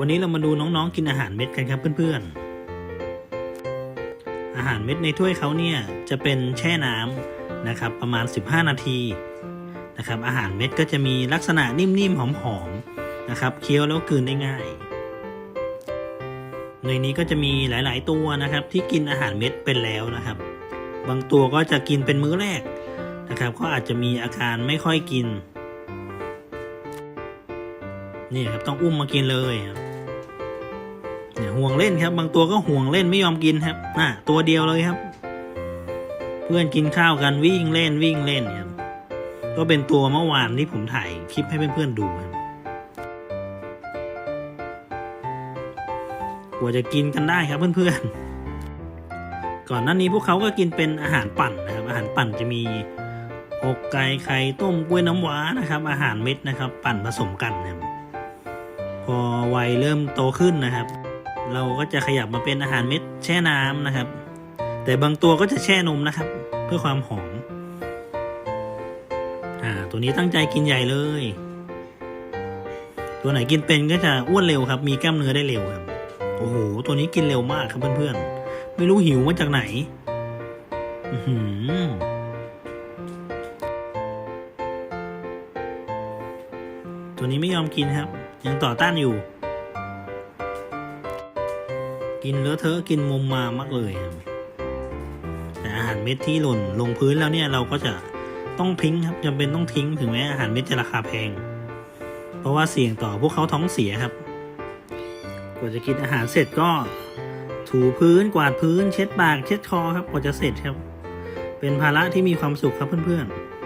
วันนี้เรามาดูน้องๆกินอาหารเม็ดกันครับเพื่อนๆ อาหารเม็ดในถ้วยเขาเนี่ยจะเป็นแช่น้ำนะครับประมาณ 15 นาทีนะครับอาหารเม็ดก็จะมีลักษณะนิ่มๆหอมๆนะครับเคี้ยวแล้วกลืนได้ง่าย ในนี้ก็จะมีหลายๆตัวนะครับที่กินอาหารเม็ดเป็นแล้วนะครับ บางตัวก็จะกินเป็นมื้อแรกนะครับก็อาจจะมีอาการไม่ค่อยกินนี่ครับต้องอุ้มมากินเลยครับ เนี่ยห่วงเล่นครับ บางตัวก็ห่วงเล่นไม่ยอมกินครับน่ะตัวเดียวเลยครับ เพื่อนกินข้าวกันวิ่งเล่นวิ่งเล่นครับก็เป็นตัวเมื่อวานที่ผมถ่ายคลิปให้เพื่อนๆดูครับกว่าจะกินกันได้ครับเพื่อนๆ ก่อนหน้านี้พวกเขาก็กินเป็นอาหารปั่นนะครับ อาหารปั่นจะมีอกไก่ไข่ต้มกล้วยน้ำว้านะครับ อาหารเม็ดนะครับ ปั่นผสมกันนะครับพอวัยเริ่มโตขึ้นนะครับ เราก็จะขยับมาเป็นอาหารเม็ดแช่น้ำนะครับ แต่บางตัวก็จะแช่นมนะครับ เพื่อความหอมอ่าตัวนี้ตั้งใจกินใหญ่เลย ตัวไหนกินเป็นก็จะอ้วนเร็วครับ มีกล้ามเนื้อได้เร็วครับ โอ้โห ตัวนี้กินเร็วมากครับเพื่อนๆ ไม่รู้หิวมาจากไหน อือตัวนี้ไม่ยอมกินครับ ยังต่อต้านอยู่ กินเลอะเทอะกินมุมมามากเลยครับแต่อาหารเม็ดที่หล่นลงพื้นแล้วเนี่ยเราก็จะต้องทิ้งครับจำเป็นต้องทิ้งถึงแม้อาหารเม็ดจะราคาแพง เพราะว่าเสี่ยงต่อพวกเขาท้องเสียครับกว่าจะกินอาหารเสร็จก็ถูพื้นกวาดพื้น เช็ดปากเช็ดคอครับกว่าจะเสร็จครับ เป็นภาระที่มีความสุขครับเพื่อนๆ